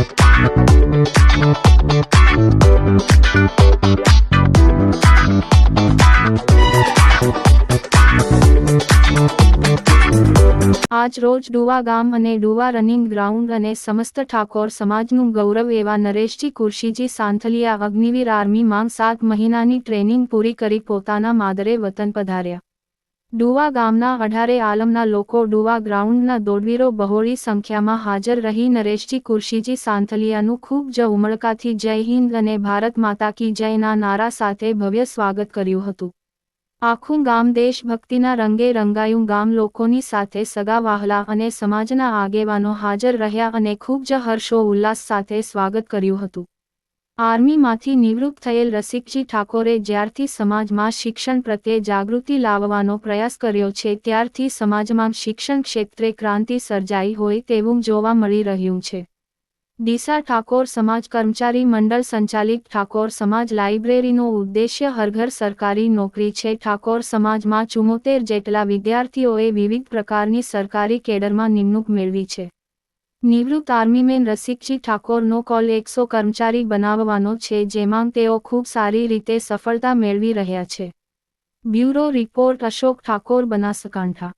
આજ રોજ ડુવા ગામ અને ડુવા રનિંગ ગ્રાઉન્ડ અને સમસ્ત ઠાકોર સમાજનું ગૌરવ એવા નરેશજી કુર્શીજી સાંથલિયા અગ્નિવીર આર્મીમાં સાત મહિનાની ટ્રેનિંગ પૂરી કરી પોતાના માદરે વતન પધાર્યા. ડુવા ગામના અઢારે આલમના લોકો ડુવા ગ્રાઉન્ડના દોડવીરો બહોળી સંખ્યામાં હાજર રહી નરેશજી કુર્શીજી સાંથલિયાનું ખૂબ જ ઉમળકાથી જય હિન્દ અને ભારત માતા કી જયના નારા સાથે ભવ્ય સ્વાગત કર્યું હતું. આખું ગામ દેશભક્તિના રંગે રંગાયું ગામ લોકોની સાથે સગા વાહલા અને સમાજના આગેવાનો હાજર રહ્યા અને ખૂબ જ હર્ષો ઉલ્લાસ સાથે સ્વાગત કર્યું હતું. આર્મીમાંથી નિવૃત્ત થયેલ રસિકજી ઠાકોરે જ્યારથી સમાજમાં શિક્ષણ પ્રત્યે જાગૃતિ લાવવાનો પ્રયાસ કર્યો છે, ત્યારથી સમાજમાં શિક્ષણ ક્ષેત્રે ક્રાંતિ સર્જાઈ હોય તેવું જોવા મળી રહ્યું છે. ડીસા ઠાકોર સમાજ કર્મચારી મંડળ સંચાલિત ઠાકોર સમાજ લાઇબ્રેરીનો ઉદ્દેશ્ય હરઘર સરકારી નોકરી છે. ઠાકોર સમાજમાં ચુમ્મોતેર જેટલા વિદ્યાર્થીઓએ વિવિધ પ્રકારની સરકારી કેડરમાં નિમણૂક મેળવી છે. નિવૃત્ત આર્મીમેન રસિકજી ઠાકોરનો કોલ એકસો કર્મચારી બનાવવાનો છે, જેમાં તેઓ ખૂબ સારી રીતે સફળતા મેળવી રહ્યા છે. Bureau report Ashok Thakor Banaskantha.